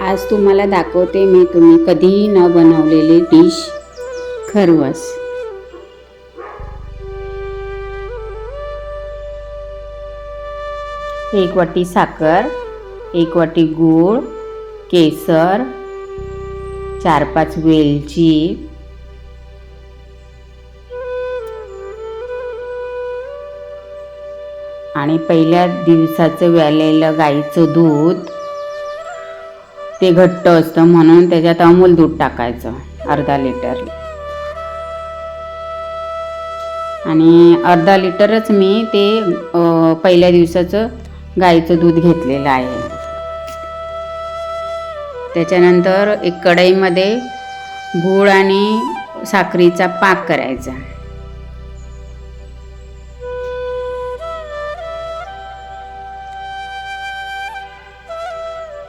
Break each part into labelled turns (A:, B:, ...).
A: आज तुम्हाला दाखवते मी तुम्ही कधीही न बनवलेली डिश खरवस. एक वाटी साखर एक वाटी गूळ केसर चार पाच वेलची आणि पहिल्या दिवसाचं व्यालेलं गाईचं दूध ते घट्ट असतं म्हणून त्याच्यात अमूल दूध टाकायचं अर्धा लिटर आणि अर्धा लिटरच मी ते पहिल्या दिवसाचं गाईचं दूध घेतलेलं आहे. त्याच्यानंतर एक कढईमध्ये गूळ आणि साखरीचा पाक करायचा.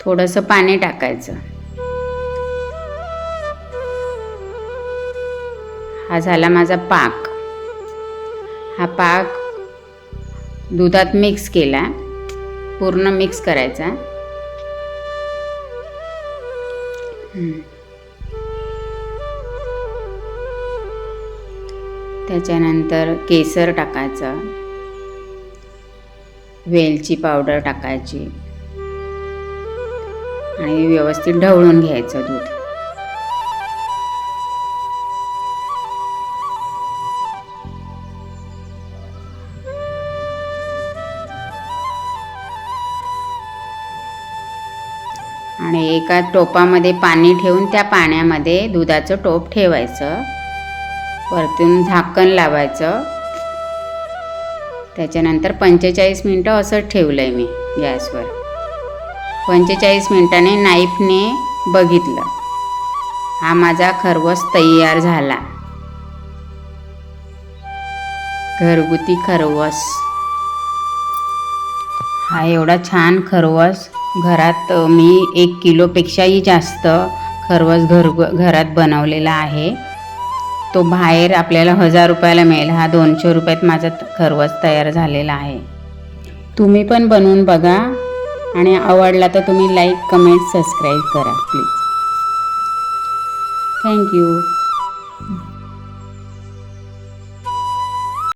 A: थोडंसं पाणी टाकायचं. हा झाला माझा पाक. हा पाक दुधात मिक्स केला. पूर्ण मिक्स करायचा. त्याच्यानंतर केसर टाकायचं. वेलची पावडर टाकायची. आणि व्यवस्थित ढवळून घ्यायचं दूध. आणि एका टोपामध्ये पाणी ठेवून त्या पाण्यामध्ये दुधाचं टोप ठेवायचं. वरतून झाकण लावायचं. त्याच्यानंतर पंचेचाळीस मिनटं असंच ठेवलं आहे मी गॅसवर. पंचेचाळीस मिनिटाने नाईफने बघितलं. हा माझा खरवस तयार झाला. घरगुती खरवस. हा एवढा छान खरवस. घरात मी एक किलोपेक्षाही जास्त खरवस घर घरात बनवलेला आहे. तो बाहेर आपल्याला हजार रुपयाला मिळेल. हा दोनशे रुपयात माझा खरवस तयार झालेला आहे. तुम्ही पण बनवून बघा. आणि आवडला तर तुम्ही लाईक कमेंट सबस्क्राईब करा प्लीज थँक्यू